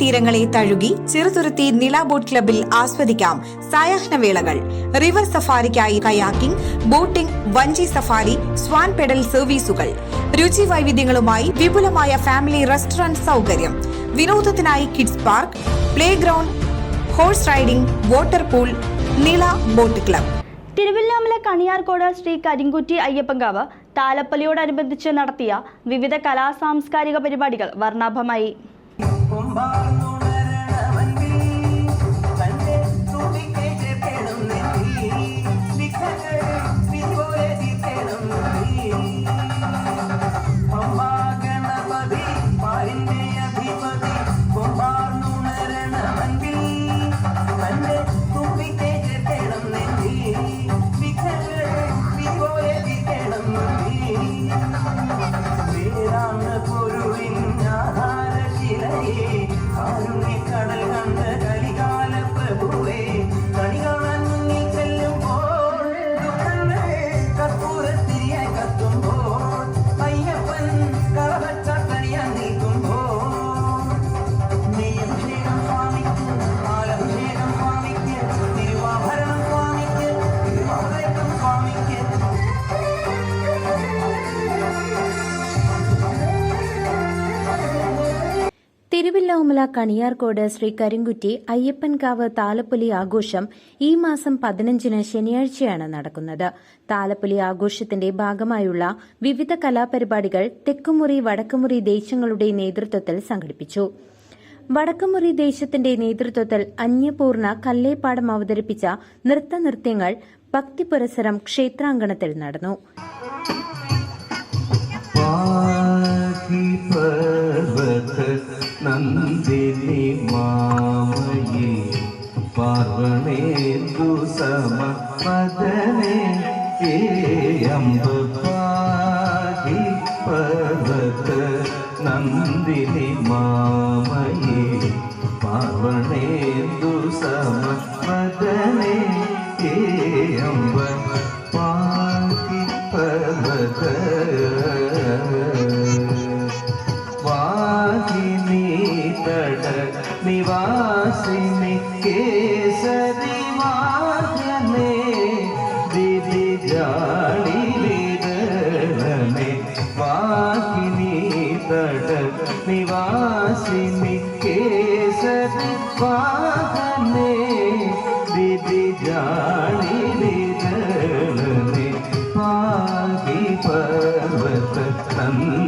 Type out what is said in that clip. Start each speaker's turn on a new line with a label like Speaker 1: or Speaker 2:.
Speaker 1: തീരങ്ങളെ തഴുകി ചെറുതുരുത്തി നില ബോട്ട് ക്ലബിൽ ആസ്വദിക്കാം സായാഹ്നവേളകൾ. റിവർ സഫാരിക്കായി കയാക്കിംഗ് ബോട്ടിംഗ് വഞ്ചി സഫാരി സ്വാൻ പെഡൽ സർവീസുകൾ. രുചി വൈവിധ്യങ്ങളുമായി വിപുലമായ ഫാമിലി റെസ്റ്റോറന്റ് സൗകര്യം. വിനോദത്തിനായി kids park playground horse riding water pool Nila boat club.
Speaker 2: Thiruvallamala Kaniyarkode Sree Karinkutti Ayyappankavu താലപ്പലിയോടനുബന്ധിച്ച് നടത്തിയ വിവിധ കലാ സാംസ്കാരിക പരിപാടികൾ
Speaker 3: വർണാഭമായി. somebody
Speaker 4: തിരുവില്ലാമല കണിയാർകോട് ശ്രീ കരിങ്കുറ്റി അയ്യപ്പൻകാവ് താലപ്പൊലി ആഘോഷം ഈ മാസം പതിനഞ്ചിന് ശനിയാഴ്ചയാണ് നടക്കുന്നത്. താലപ്പൊലി ആഘോഷത്തിന്റെ ഭാഗമായുള്ള വിവിധ കലാപരിപാടികൾ തെക്കുമുറി വടക്കുമുറി ദേശങ്ങളുടെ നേതൃത്വത്തിൽ സംഘടിപ്പിച്ചു. വടക്കുമുറി ദേശത്തിന്റെ നേതൃത്വത്തിൽ അന്യപൂർണ കല്ലേപ്പാടം അവതരിപ്പിച്ച നൃത്തനൃത്യങ്ങൾ ഭക്തിപുരസരം ക്ഷേത്രാങ്കണത്തിൽ നടന്നു.
Speaker 3: നന്ദിനി മാമയെ പാർവണേന്ദു സമ പദനേ ഏ അംബ പാഹി പർവത നന്ദിനി മാമയെ പാർവണേന്ദു സമ പദനേ ഏ അംബ പാഹി പർവത तट निवासिनी केसरी माध्यने दीदी जानी विदने वाकिनी तट, निवासिनी केसरी माध्यने दीदी जानी विदने पागी पर्वत तंत्र